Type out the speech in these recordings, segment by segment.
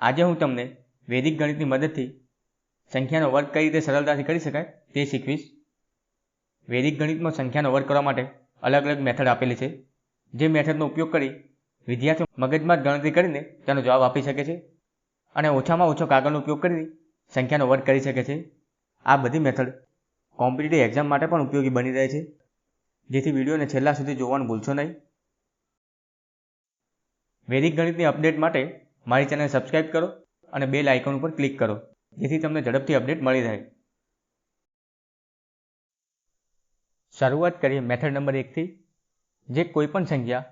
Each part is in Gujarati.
આજે હું તમને વૈદિક ગણિતની મદદથી સંખ્યાનો વર્ગ કઈ રીતે સરળતાથી કરી શકાય તે શીખવીશ. વૈદિક ગણિતમાં સંખ્યાનો વર્ગ કરવા માટે અલગ અલગ મેથડ આપેલી છે. જે મેથડનો ઉપયોગ કરી વિદ્યાર્થીઓ મગજમાં જ ગણતરી કરીને તેનો જવાબ આપી શકે છે અને ઓછામાં ઓછો કાગળનો ઉપયોગ કરી સંખ્યાનો વર્ગ કરી શકે છે. આ બધી મેથડ કોમ્પિટિટિવ એક્ઝામ માટે પણ ઉપયોગી બની રહે છે. જેથી વિડીયોને છેલ્લા સુધી જોવાનું ભૂલશો નહીં. વૈદિક ગણિતની અપડેટ માટે મારી ચેનલ સબસ્ક્રાઇબ કરો અને બેલ આઇકોન ઉપર ક્લિક કરો. જેથી તમને ઝડપથી અપડેટ મળી રહે. શરૂઆત કરીએ મેથડ નંબર એકથી જે કોઈ પણ સંખ્યા,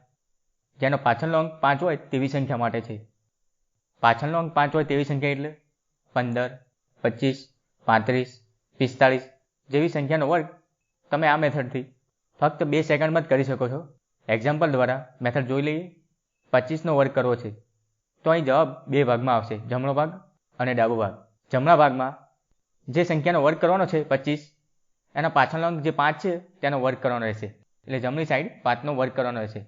જેનો પાછળનો અંક પાંચ હોય તેવી સંખ્યા માટે છે. પાછળનો અંક પાંચ હોય તેવી સંખ્યા એટલે પંદર, પચીસ, પાંત્રીસ, પિસ્તાળીસ જેવી સંખ્યાનો વર્ગ તમે આ મેથડથી ફક્ત બે સેકન્ડમાં જ કરી શકો છો. એક્ઝામ્પલ દ્વારા મેથડ જોઈ લઈએ. પચીસનો વર્ગ કરવો છે. તો અહીં જવાબ બે ભાગમાં આવશે. જમણો ભાગ અને ડાબો ભાગ. જમણા ભાગમાં જે સંખ્યાનો વર્ગ કરવાનો છે, પચીસ. એના પાછળનો અંક જે પાંચ છે, તેનો વર્ગ કરવાનો રહેશે. એટલે જમણી સાઈડ પાંચનો વર્ગ કરવાનો રહેશે.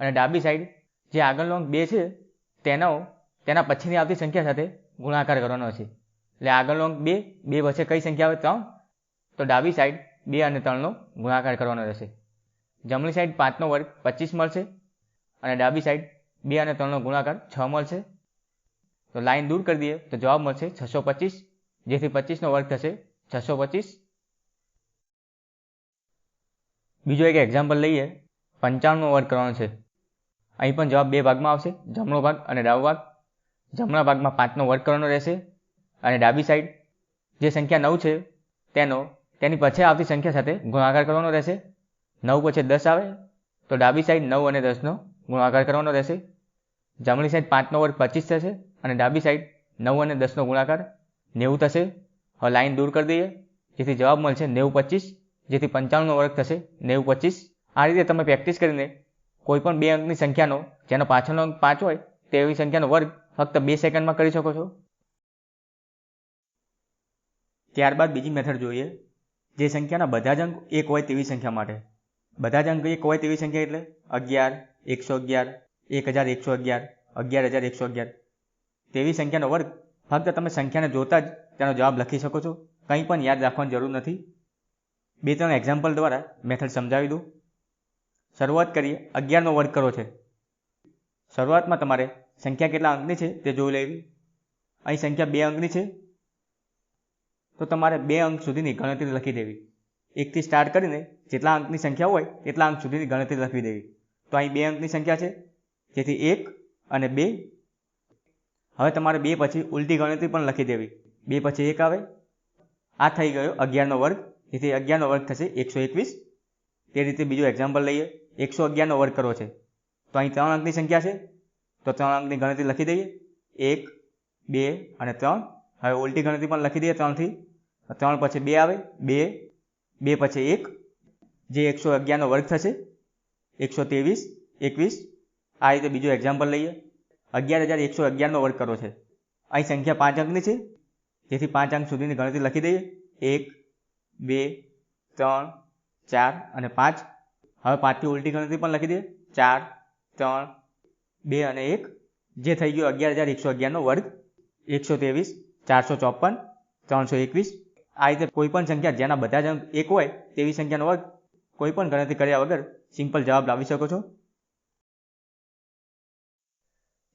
અને ડાબી સાઈડ જે આગળનો અંક બે છે, તેનો, તેના પછીની આવતી સંખ્યા સાથે ગુણાકાર કરવાનો છે. એટલે આગળનો અંક બે બે વચ્ચે કઈ સંખ્યા આવે? ત્રણ. તો ડાબી સાઈડ બે અને ત્રણનો ગુણાકાર કરવાનો રહેશે. જમણી સાઈડ પાંચનો વર્ગ પચીસ મળશે અને ડાબી સાઈડ બે અને ત્રણનો ગુણાકાર છ મળશે. તો લાઈન દૂર કરી દઈએ, તો જવાબ મળશે છસો પચીસ, જેથી પચીસનો વર્ગ થશે છસો પચીસ. બીજો એક એક્ઝામ્પલ લઈએ પંચાણુંનો વર્ગ કરવાનો છે. અહીં પણ જવાબ બે ભાગમાં આવશે, જમણો ભાગ અને ડાબો ભાગ. જમણા ભાગમાં પાંચનો વર્ગ કરવાનો રહેશે અને ડાબી સાઈડ જે સંખ્યા નવ છે, તેનો, તેની પછી આવતી સંખ્યા સાથે ગુણાકાર કરવાનો રહેશે. નવ પછી દસ આવે, તો ડાબી સાઈડ નવ અને દસનો ગુણાકાર કરવાનો રહેશે. જમણી સાઈડ પાંચનો વર્ગ પચીસ થશે અને ડાબી સાઈડ નવ અને દસનો ગુણાકાર નેવું થશે. હવે લાઈન દૂર કરી દઈએ. જેથી જવાબ મળશે નેવું પચીસ. જેથી પંચાણુંનો વર્ગ થશે નેવું પચીસ. આ રીતે તમે પ્રેક્ટિસ કરીને કોઈ પણ બે અંકની સંખ્યાનો, જેનો પાછળનો અંક પાંચ હોય, તેવી સંખ્યાનો વર્ગ ફક્ત બે સેકન્ડમાં કરી શકો છો. ત્યારબાદ બીજી મેથડ જોઈએ. જે સંખ્યાના બધા જ અંક એક હોય તેવી સંખ્યા માટે. બધા જ અંક એક હોય તેવી સંખ્યા એટલે અગિયાર, એકસો અગિયાર એક હજાર એકસો અગિયાર અગિયાર હજાર એકસો અગિયાર. તેવી સંખ્યાનો વર્ગ. ફક્ત તમે સંખ્યાને જોતા જ તેનો જવાબ લખી શકો છો. કંઈ પણ યાદ રાખવાની જરૂર નથી. બે ત્રણ એક્ઝામ્પલ દ્વારા મેથડ સમજાવી દઉં. શરૂઆત કરીએ. અગિયારનો વર્ગ કરો છે. શરૂઆતમાં તમારે સંખ્યા કેટલા અંકની છે તે જોઈ લેવી. અહીં સંખ્યા બે અંકની છે. તો તમારે બે અંક સુધીની ગણતરી લખી દેવી. એકથી સ્ટાર્ટ કરીને જેટલા અંકની સંખ્યા હોય એટલા અંક સુધીની ગણતરી લખી દેવી. તો અહીં બે અંકની સંખ્યા છે. જેથી એક અને બે. હવે તમારે બે પછી ઉલટી ગણતરી પણ લખી દેવી. બે પછી એક આવે. આ થઈ ગયો અગિયારનો વર્ગ. જેથી અગિયારનો વર્ગ થશે એકસો એકવીસ. તે રીતે બીજું એક્ઝામ્પલ લઈએ. એકસો અગિયારનો વર્ગ કરવો છે. તો અહીં ત્રણ અંકની સંખ્યા છે. તો ત્રણ અંકની ગણતરી લખી દઈએ. એક, બે અને ત્રણ. હવે ઉલટી ગણતરી પણ લખી દઈએ ત્રણથી. ત્રણ પછી બે આવે. બે બે પછી એક. જે એકસો અગિયારનો વર્ગ થશે. એકસો ત્રેવીસ, એકવીસ. આ રીતે બીજું એક્ઝામ્પલ લઈએ. અગિયાર હજાર એકસો અગિયારનો વર્ગ કરો છે. અહીં સંખ્યા પાંચ અંકની છે. જેથી પાંચ અંક સુધીની ગણતરી લખી દઈએ. એક, બે, ત્રણ, ચાર અને પાંચ. હવે પાંચથી ઉલટી ગણતરી પણ લખી દઈએ. ચાર, ત્રણ, બે અને એક, જે થઈ ગયો અગિયાર હજાર એકસો અગિયારનો વર્ગ. એકસો ત્રેવીસ, ચારસો ચોપન ત્રણસો એકવીસ. આ રીતે કોઈ પણ સંખ્યા જેના બધા જ અંક એક હોય તેવી સંખ્યાનો વર્ગ કોઈ પણ ગણતરી કર્યા વગર સિમ્પલ જવાબ લાવી શકો છો.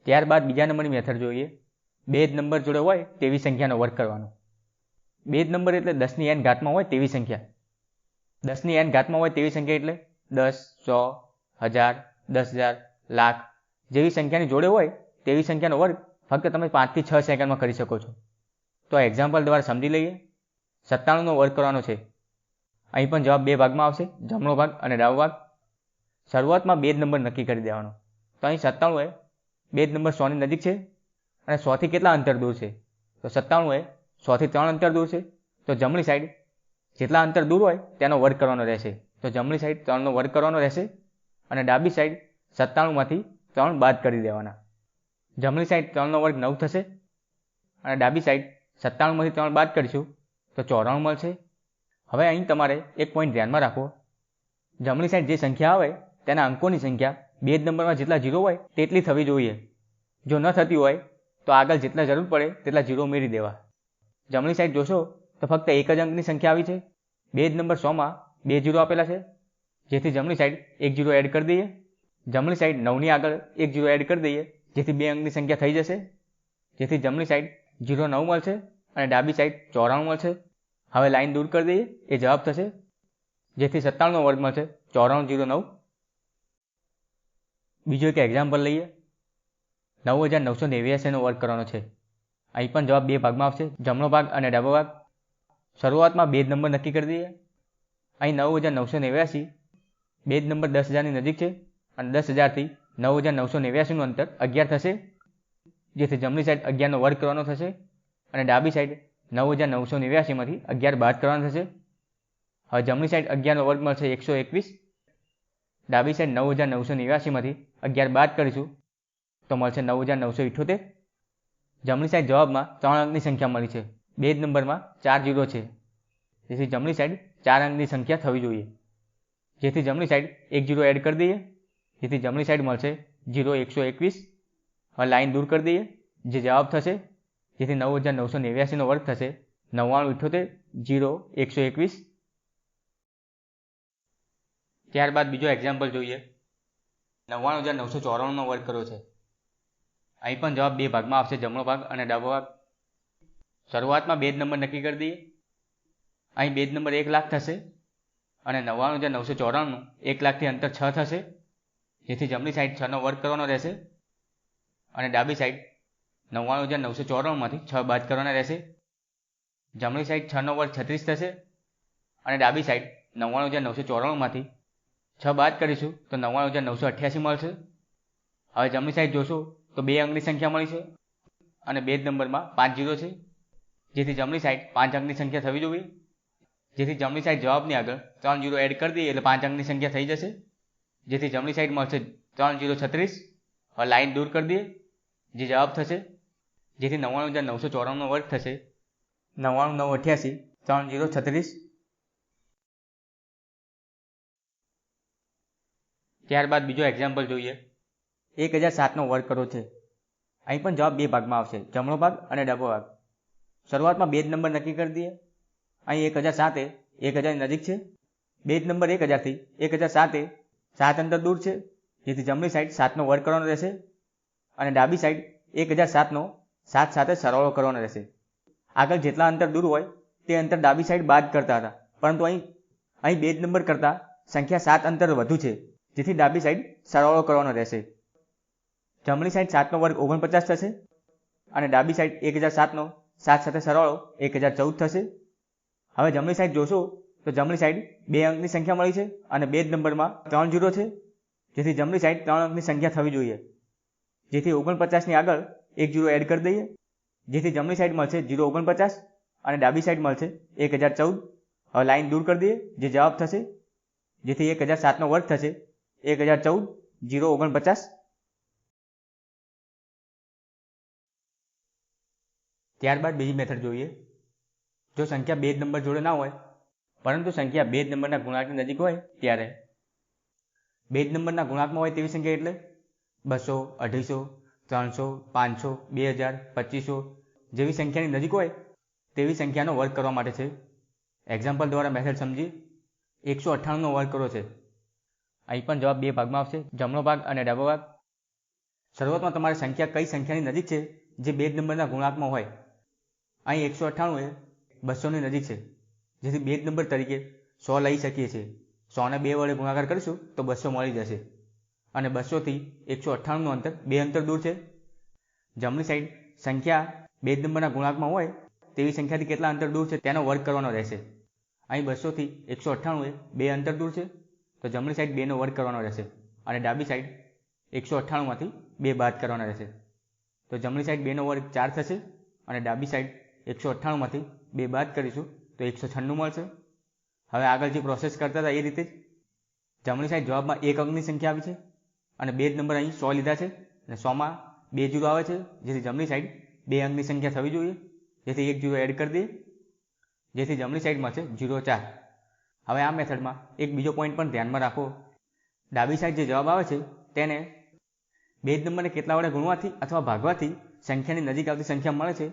ત્યારબાદ બીજા નંબરની મેથડ જોઈએ. બે જ નંબર જોડે હોય તેવી સંખ્યાનો વર્ગ કરવાનો. બે જ નંબર એટલે દસની એન ઘાતમાં હોય તેવી સંખ્યા. દસની એન ઘાતમાં હોય તેવી સંખ્યા એટલે દસ, સો, હજાર, દસ હજાર, લાખ જેવી સંખ્યાની જોડે હોય તેવી સંખ્યાનો વર્ગ ફક્ત તમે પાંચથી છ સેકન્ડમાં કરી શકો છો. તો એક્ઝામ્પલ દ્વારા સમજી લઈએ. સત્તાણુંનો વર્ગ કરવાનો છે. અહીં પણ જવાબ બે ભાગમાં આવશે. જમણો ભાગ અને ડાબો ભાગ. શરૂઆતમાં બે જ નંબર નક્કી કરી દેવાનો. તો અહીં સત્તાણું એ બે જ નંબર સોની નજીક છે અને સોથી કેટલા અંતર દૂર છે? તો સત્તાણું એ સોથી ત્રણ અંતર દૂર છે. તો જમણી સાઈડ જેટલા અંતર દૂર હોય તેનો વર્ગ કરવાનો રહેશે. તો જમણી સાઈડ ત્રણનો વર્ગ કરવાનો રહેશે અને ડાબી સાઈડ સત્તાણુંમાંથી ત્રણ બાદ કરી દેવાના. જમણી સાઈડ ત્રણનો વર્ગ નવ થશે અને ડાબી સાઈડ સત્તાણુંમાંથી ત્રણ બાદ કરીશું તો ચોરાણું મળશે. હવે અહીં તમારે એક પોઈન્ટ ધ્યાનમાં રાખો જમણી સાઈડ જે સંખ્યા આવે તેના અંકોની સંખ્યા બે જ નંબરમાં જેટલા જીરો હોય તેટલી થવી જોઈએ. જો ન થતી હોય, તો આગળ જેટલા જરૂર પડે તેટલા જીરો ઉમેરી દેવા. જમણી સાઈડ જોશો, તો ફક્ત એક જ અંકની સંખ્યા આવી છે. બે જ નંબર સોમાં બે જીરો આપેલા છે. જેથી જમણી સાઈડ એક જીરો એડ કરી દઈએ. જમણી સાઈડ નવની આગળ એક જીરો એડ કરી દઈએ, જેથી બે અંકની સંખ્યા થઈ જશે. જેથી જમણી સાઈડ જીરો નવ મળશે અને ડાબી સાઈડ ચોરાણું મળશે. હવે લાઈન દૂર કરી દઈએ, એ જવાબ થશે. જેથી સત્તાણુંનો વર્ગ મળશે, ચોરાણું જીરો નવ. બીજો એક એક્ઝામ્પલ લઈએ. નવ હજાર નવસો નેવ્યાસીનો વર્ગ કરવાનો છે. અહીં પણ જવાબ બે ભાગમાં આવશે. જમણો ભાગ અને ડાબો ભાગ. શરૂઆતમાં બે જ નંબર નક્કી કરી દઈએ. અહીં નવ હજાર નવસો નેવ્યાસી બે જ નંબર દસ હજારની નજીક છે અને દસ હજારથી નવ હજાર નવસો નેવ્યાસીનું અંતર અગિયાર થશે. જેથી જમણી સાઈડ અગિયારનો વર્ગ કરવાનો થશે અને ડાબી સાઈડ નવ હજાર નવસો નેવ્યાસીમાંથી અગિયાર બાદ કરવાનો થશે. હવે જમણી સાઈડ અગિયારનો વર્ગ મળશે એકસો એકવીસ. ડાબી સાઈડ નવ હજાર નવસો નેવ્યાસીમાંથી અગિયાર બાદ કરીશું, તો મળશે નવ હજાર નવસો ઇઠ્ઠોતેર જમણી સાઈડ જવાબમાં ત્રણ અંકની સંખ્યા મળી છે. બે જ નંબરમાં ચાર જીરો છે. જેથી જમણી સાઈડ ચાર અંકની સંખ્યા થવી જોઈએ. જેથી જમણી સાઈડ એક જીરો એડ કરી દઈએ. જેથી જમણી સાઈડ મળશે જીરો એકસો એકવીસ. હવે લાઈન દૂર કરી દઈએ. જે જવાબ થશે, જેથી નવ હજાર નવસો નેવ્યાસીનો વર્ગ થશે નવ્વાણું ઇઠ્ઠોતેર જીરો એકસો એકવીસ. ત્યારબાદ બીજો એક્ઝામ્પલ જોઈએ. નવ્વાણું હજાર નવસો ચોરાણુંનો વર્ગ કર્યો છે. અહીં પણ જવાબ બે ભાગમાં આવશે. જમણો ભાગ અને ડાબો ભાગ. શરૂઆતમાં બે જ નંબર નક્કી કરી દઈએ. અહીં બે જ નંબર એક લાખ થશે અને નવ્વાણું હજાર નવસો ચોરાણું એક લાખથી અંતર છ થશે. જેથી જમણી સાઈડ છનો વર્ગ કરવાનો રહેશે અને ડાબી સાઈડ નવ્વાણું હજાર નવસો ચોરાણુંમાંથી છ બાદ કરવાના રહેશે. જમણી સાઈડ છનો વર્ગ છત્રીસ થશે અને ડાબી સાઈડ નવ્વાણું હજાર નવસો ચોરાણુંમાંથી છ બાદ કરીશું, તો નવ્વાણું હજાર નવસો અઠ્યાસી મળશે. હવે જમણી સાઈડ જોશો, તો બે અંકની સંખ્યા મળી છે. અને બે જ નંબરમાં પાંચ જીરો છે. જેથી જમણી સાઈડ પાંચ અંકની સંખ્યા થવી જોઈએ. જેથી જમણી સાઈડ જવાબની આગળ ત્રણ જીરો એડ કરી દઈએ એટલે પાંચ અંકની સંખ્યા થઈ જશે. જેથી જમણી સાઈડ મળશે ત્રણ જીરો છત્રીસ. હવે લાઈન દૂર કરી દઈએ, જે જવાબ થશે. જેથી નવ્વાણું હજાર નવસો ચોરાણુંનો વર્ગ થશે. નવ્વાણું નવ અઠ્યાસી, ત્રણ જીરો છત્રીસ. ત્યારબાદ બીજો એક્ઝામ્પલ જોઈએ. એક હજાર સાતનો વર્ગ કરો છે. અહીં પણ જવાબ બે ભાગમાં આવશે. જમણો ભાગ અને ડાબો ભાગ. શરૂઆતમાં બે જ નંબર નક્કી કરી દઈએ. અહીં એક હજાર સાતે, એક હજારની નજીક છે. બે જ નંબર એક હજારથી, એક હજાર સાતે, સાત અંતર દૂર છે. જેથી જમણી સાઈડ સાતનો વર્ગ કરવાનો રહેશે અને ડાબી સાઈડ એક હજાર સાતનો સાત સાથે સરવાળો કરવાનો રહેશે. આગળ જેટલા અંતર દૂર હોય તે અંતર ડાબી સાઈડ બાદ કરતા હતા. પરંતુ અહીં અહીં બે જ નંબર કરતાં સંખ્યા સાત અંતર વધુ છે. જેથી ડાબી સાઈડ સરવાળો કરવાનો રહેશે. જમણી સાઈડ સાતનો વર્ગ ઓગણપચાસ થશે અને ડાબી સાઈડ એક હજાર સાતનો સાત સાથે સરવાળો એક હજાર ચૌદ થશે. હવે જમણી સાઈડ જોશો તો જમણી સાઈડ બે અંકની સંખ્યા મળી છે અને બે જ નંબરમાં ત્રણ જીરો છે. જેથી જમણી સાઈડ ત્રણ અંકની સંખ્યા થવી જોઈએ. જેથી ઓગણપચાસની આગળ એક જીરો એડ કરી દઈએ. જેથી જમણી સાઈડ મળશે જીરો ઓગણપચાસ અને ડાબી સાઈડ મળશે એક હજાર ચૌદ. હવે લાઈન દૂર કરી દઈએ, જે જવાબ થશે. જેથી એક હજાર સાતનો વર્ગ થશે. એક હજાર ચૌદ, જીરો ઓગણપચાસ. ત્યારબાદ બીજી મેથડ જોઈએ. જો સંખ્યા બે જ નંબર જોડે ના હોય, પરંતુ સંખ્યા બે જ નંબરના ગુણાંકની નજીક હોય, ત્યારે બે જ નંબરના ગુણાંકમાં હોય તેવી સંખ્યા એટલે બસો, અઢીસો, ત્રણસો, પાંચસો, બે હજાર, પચીસો જેવી સંખ્યાની નજીક હોય, તેવી સંખ્યાનો વર્ગ કરવા માટે છે. એક્ઝામ્પલ દ્વારા મેથડ સમજી એકસો અઠ્ઠાણુંનો વર્ગ કરો છે. અહીં પણ જવાબ બે ભાગમાં આવશે. જમણો ભાગ અને ડાબો ભાગ. શરૂઆતમાં તમારી સંખ્યા કઈ સંખ્યાની નજીક છે? જે બે જ નંબરના ગુણાંકમાં હોય. અહીં એકસો અઠ્ઠાણું એ બસોની નજીક છે. જેથી બે જ નંબર તરીકે સો લઈ શકીએ છીએ. સોને બે વડે ગુણાકાર કરીશું તો બસો મળી જશે. અને બસોથી એકસો અઠ્ઠાણુંનું અંતર બે અંતર દૂર છે. જમણી સાઈડ સંખ્યા બે નંબરના ગુણાંકમાં હોય તેવી સંખ્યાથી કેટલા અંતર દૂર છે તેનો વર્ગ કરવાનો રહેશે. અહીં બસોથી એકસો અઠ્ઠાણું એ બે અંતર દૂર છે. તો જમણી સાઈડ બેનો વર્ગ કરવાનો રહેશે અને ડાબી સાઈડ એકસો અઠ્ઠાણુંમાંથી બે બાદ કરવાના રહેશે. તો જમણી સાઈડ બેનો વર્ગ ચાર થશે અને ડાબી સાઈડ એકસો અઠ્ઠાણુંમાંથી બે બાદ કરીશું તો એકસો છન્નું મળશે. હવે આગળ જે પ્રોસેસ કરતા હતા એ રીતે જ જમણી સાઈડ જવાબમાં એક અંકની સંખ્યા આવી છે અને બે જ નંબર અહીં સો લીધા છે અને સોમાં બે જીરો આવે છે. જેથી જમણી સાઈડ બે અંકની સંખ્યા થવી જોઈએ. જેથી એક જીરો એડ કરી દઈએ. જેથી જમણી સાઈડમાં છે જીરો ચાર. હવે આ મેથડમાં એક બીજો પોઈન્ટ પણ ધ્યાનમાં રાખો. ડાબી સાઈડ જે જવાબ આવે છે, તેને બે જ નંબરને કેટલા વડે ગુણવાથી અથવા ભાગવાથી સંખ્યાની નજીક આવતી સંખ્યા મળે છે,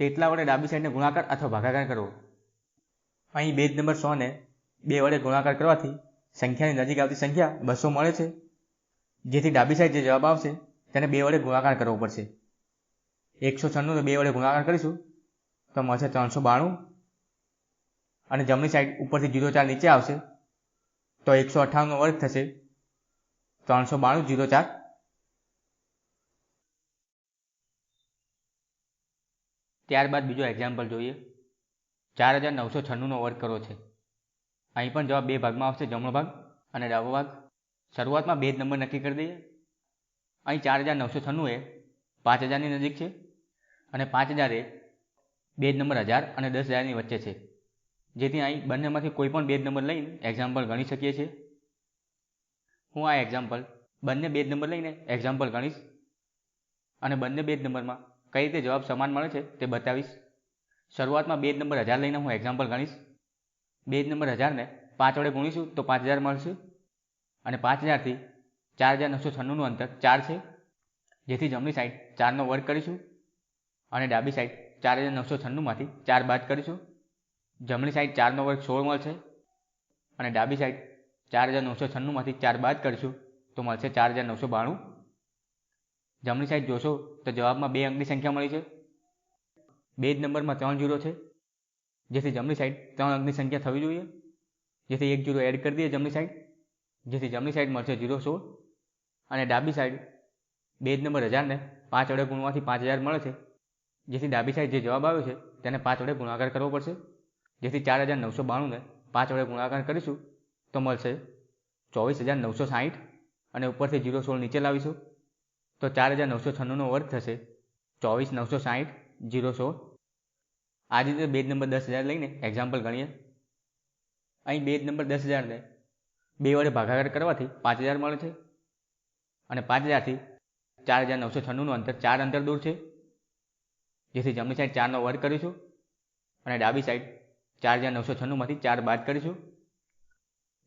તેટલા વડે ડાબી સાઈડને ગુણાકાર અથવા ભાગાકાર કરવો અહીં બે જ નંબર સોને બે વડે ગુણાકાર કરવાથી સંખ્યાની નજીક આવતી સંખ્યા બસો મળે છે. જેથી ડાબી સાઈડ જે જવાબ આવશે, તેને બે વડે ગુણાકાર કરવો પડશે. એકસો છન્નુંનો બે વડે ગુણાકાર કરીશું, તો મળશે ત્રણસો બાણું. અને જમણી સાઈડ ઉપરથી જીરો ચાર નીચે આવશે, તો એકસો અઠ્ઠાવનનો વર્ગ થશે. ત્રણસો બાણું, જીરો ચાર. ત્યારબાદ બીજો એક્ઝામ્પલ જોઈએ. ચાર હજાર નવસો છન્નુંનો વર્ગ કરો છે. અહીં પણ જવાબ બે ભાગમાં આવશે, જમણો ભાગ અને ડાબો ભાગ. શરૂઆતમાં બે જ નંબર નક્કી કરી દઈએ. અહીં ચાર હજાર નવસો છન્નું એ પાંચ હજારની નજીક છે અને પાંચ હજાર એ બે જ નંબર હજાર અને દસ હજારની વચ્ચે છે. જેથી અહીં બંનેમાંથી કોઈ પણ બે નંબર લઈને એક્ઝામ્પલ ગણી શકીએ છીએ. હું આ એક્ઝામ્પલ બંને બે જ નંબર લઈને એક્ઝામ્પલ ગણીશ અને બંને બે જ નંબરમાં કઈ રીતે જવાબ સમાન મળે છે તે બતાવીશ. શરૂઆતમાં બે નંબર હજાર લઈને હું એક્ઝામ્પલ ગણીશ. બે જ નંબર હજારને પાંચ વડે ગુણીશું તો પાંચ હજાર મળશે અને પાંચ હજારથી ચાર હજાર નવસો છન્નુંનું અંતર ચાર છે. જેથી જમણી સાઈડ ચારનો વર્ગ કરીશું અને ડાબી સાઈડ ચાર હજાર નવસો છન્નુંમાંથી ચાર બાદ કરીશું. જમણી સાઈડ ચારનો વર્ગ સોળ મળશે અને ડાબી સાઈડ ચાર હજાર નવસો છન્નુંમાંથી ચાર બાદ કરશું તો મળશે ચાર હજાર નવસો બાણું. જમણી સાઈડ જોશો તો જવાબમાં બે અંકની સંખ્યા મળી છે. બે જ નંબરમાં ત્રણ જીરો છે. જેથી જમણી સાઈડ ત્રણ અંકની સંખ્યા થવી જોઈએ. જેથી એક જીરો એડ કરી દઈએ જમણી સાઈડ જેથી જમણી સાઈડ મળશે જીરો સોળ. અને ડાબી સાઈડ બે જ નંબર હજારને પાંચ વડે ગુણવાથી પાંચ હજાર મળે છે. જેથી ડાબી સાઈડ જે જવાબ આવ્યો છે તેને પાંચ વડે ગુણાકાર કરવો પડશે. જેથી ચાર હજાર નવસો બાણુંને પાંચ વડે ગુણાકાર કરીશું તો મળશે ચોવીસ હજાર નવસો સાહીઠ અને ઉપરથી જીરો સોળ નીચે લાવીશું તો ચાર હજાર નવસો છન્નુંનો વર્ગ થશે ચોવીસ નવસો સાહીઠ જીરો સોળ. આ જ રીતે બે જ નંબર દસ હજાર લઈને એક્ઝામ્પલ ગણીએ. અહીં બે જ નંબર દસ હજારને બે વડે ભાગાકાર કરવાથી પાંચ હજાર મળે છે અને પાંચ હજારથી ચાર હજાર નવસો છન્નુંનું અંતર ચાર અંતર દૂર છે. જેથી જમણી સાઈડ ચારનો વર્ગ કરીશું અને ડાબી સાઈડ ચાર હજાર નવસો છન્નુંમાંથી ચાર બાદ કરીશું.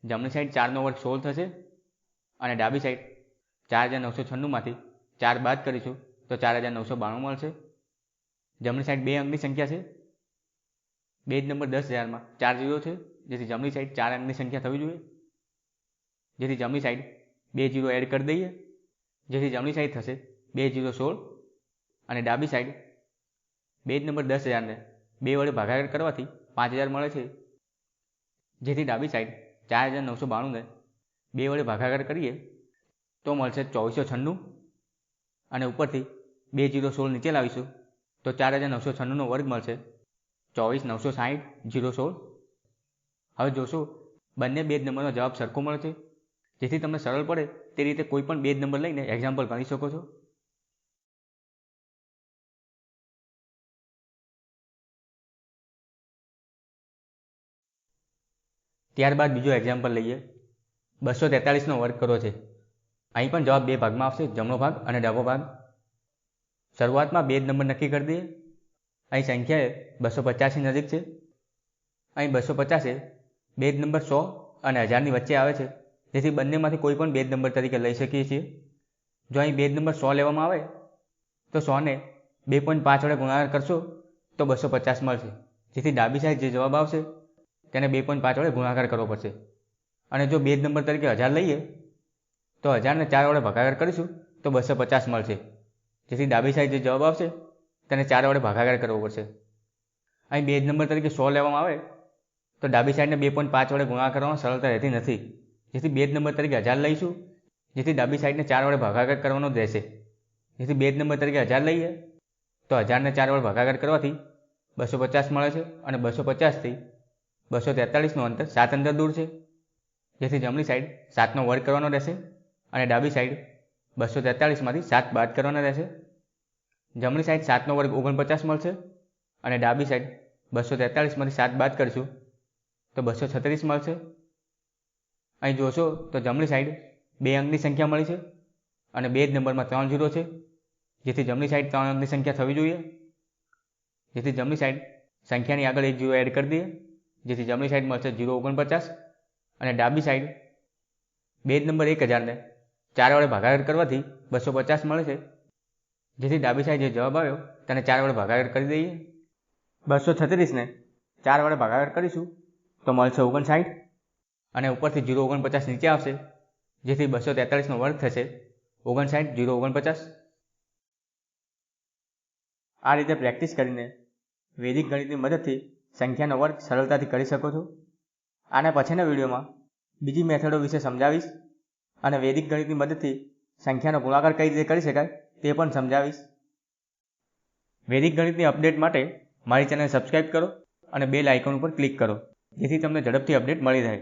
જમણી સાઈડ ચારનો વર્ગ સોળ થશે અને ડાબી સાઈડ ચાર હજાર નવસો છન્નુંમાંથી ચાર બાદ કરીશું તો ચાર હજાર નવસો બાણું મળશે. જમણી સાઈડ બે અંકની સંખ્યા છે. બે જ નંબર દસ હજારમાં ચાર જીરો છે. જેથી જમણી સાઈડ ચાર અંકની સંખ્યા થવી જોઈએ. જેથી જમણી સાઈડ બે જીરો એડ કરી દઈએ. જેથી જમણી સાઈડ થશે બે જીરો સોળ અને ડાબી સાઈડ બે જ નંબર દસ હજારને બે વડે ભાગાકાર કરવાથી પાંચ હજાર મળે છે. જેથી ડાબી સાઈડ ચાર હજાર નવસો બાણુંને બે વડે ભાગાકાર કરીએ તો મળશે ચોવીસો છન્નું અને ઉપરથી બે જીરો સોળ નીચે લાવીશું તો ચાર હજાર નવસો છન્નુંનો વર્ગ મળશે ચોવીસ નવસો સાહીઠ જીરો સોળ. હવે જોશો, બંને બે જ નંબરનો જવાબ સરખો મળે છે. જેથી તમને સરળ પડે તે રીતે કોઈ પણ બે જ નંબર લઈને એક્ઝામ્પલ ગણી શકો છો. ત્યારબાદ બીજો એક્ઝામ્પલ લઈએ. બસો તેતાળીસનો વર્ગ કરો છે. અહીં પણ જવાબ બે ભાગમાં આવશે. જમણો ભાગ અને ડાબો ભાગ. શરૂઆતમાં બે જ નંબર નક્કી કરી દઈએ. અહીં સંખ્યા બસો પચાસની નજીક છે. અહીં બસો પચાસે બે જ નંબર સો અને હજારની વચ્ચે આવે છે. જેથી બંનેમાંથી કોઈ પણ બે જ નંબર તરીકે લઈ શકીએ છીએ. જો અહીં બે જ નંબર સો લેવામાં આવે, તો સોને બે પોઈન્ટ પાંચ વડે ગુણાકાર કરશો, તો બસો પચાસ મળશે. જેથી ડાબી સાઈડ જે જવાબ આવશે તેને બે પોઈન્ટ પાંચ વડે ગુણાકાર કરવો પડશે. અને જો બે જ નંબર તરીકે હજાર લઈએ, તો હજારને ચાર વડે ભાગાકાર કરીશું, તો બસો પચાસ મળશે. જેથી ડાબી સાઈડ જે જવાબ આવશે, તેને ચાર વડે ભાગાકાર કરવો પડશે. અહીં બે જ નંબર તરીકે સો લેવામાં આવે, તો ડાબી સાઈડને બે પોઈન્ટ પાંચ વડે ગુણાકાર કરવામાં સરળતા રહેતી નથી. જેથી બે જ નંબર તરીકે હજાર લઈશું, જેથી ડાબી સાઈડને ચાર વડે ભાગાકાર કરવાનો રહેશે. જેથી બે જ નંબર તરીકે હજાર લઈએ, તો હજારને ચાર વડે ભાગાકાર કરવાથી બસો પચાસ મળે છે અને બસો પચાસથી બસો તેતાળીસનું અંતર સાત અંતર દૂર છે. જેથી જમણી સાઈડ સાતનો વર્ગ કરવાનો રહેશે અને ડાબી સાઈડ બસો તેતાળીસમાંથી સાત બાદ કરવાના રહેશે. જમણી સાઈડ સાતનો વર્ગ ઓગણપચાસ મળશે અને ડાબી સાઈડ બસો તેતાળીસમાંથી સાત બાદ કરીશું તો બસો છત્રીસ મળશે. અહીં જોશો તો જમણી સાઈડ બે અંકની સંખ્યા મળી છે અને બે જ નંબરમાં ત્રણ જીરો છે. જેથી જમણી સાઈડ ત્રણ અંકની સંખ્યા થવી જોઈએ. જેથી જમણી સાઈડ સંખ્યાની આગળ એક ઝીરો એડ કરી દઈએ. જેથી જમણી સાઈડ મળશે જીરો ઓગણપચાસ અને ડાબી સાઈડ બે જ નંબર એક હજારને ચાર વડે ભાગાકાર કરવાથી બસો પચાસ મળે છે. જેથી ડાબી સાઈડ જે જવાબ આવ્યો, તેને ચાર વડે ભાગાકાર કરી દઈએ. બસો છત્રીસને ચાર વડે ભાગાકાર કરીશું, તો મળશે ઓગણસાઠ અને ઉપરથી જીરો ઓગણપચાસ નીચે આવશે, જેથી બસો તેતાળીસનો વર્ગ થશે ઓગણસાઠ જીરો ઓગણપચાસ. આ રીતે પ્રેક્ટિસ કરીને વૈદિક ગણિતની મદદથી સંખ્યાનો વર્ગ સરળતાથી કરી શકો છો. આના પછીના વિડીયોમાં બીજી મેથડો વિશે સમજાવીશ અને વૈદિક ગણિતની મદદથી સંખ્યાનો ગુણાકાર કઈ રીતે કરી શકાય તે પણ સમજાવીશ. વૈદિક ગણિતની અપડેટ માટે મારી ચેનલ સબસ્ક્રાઈબ કરો અને બેલ આઇકોન ઉપર ક્લિક કરો, જેથી તમને ઝડપથી અપડેટ મળી રહે.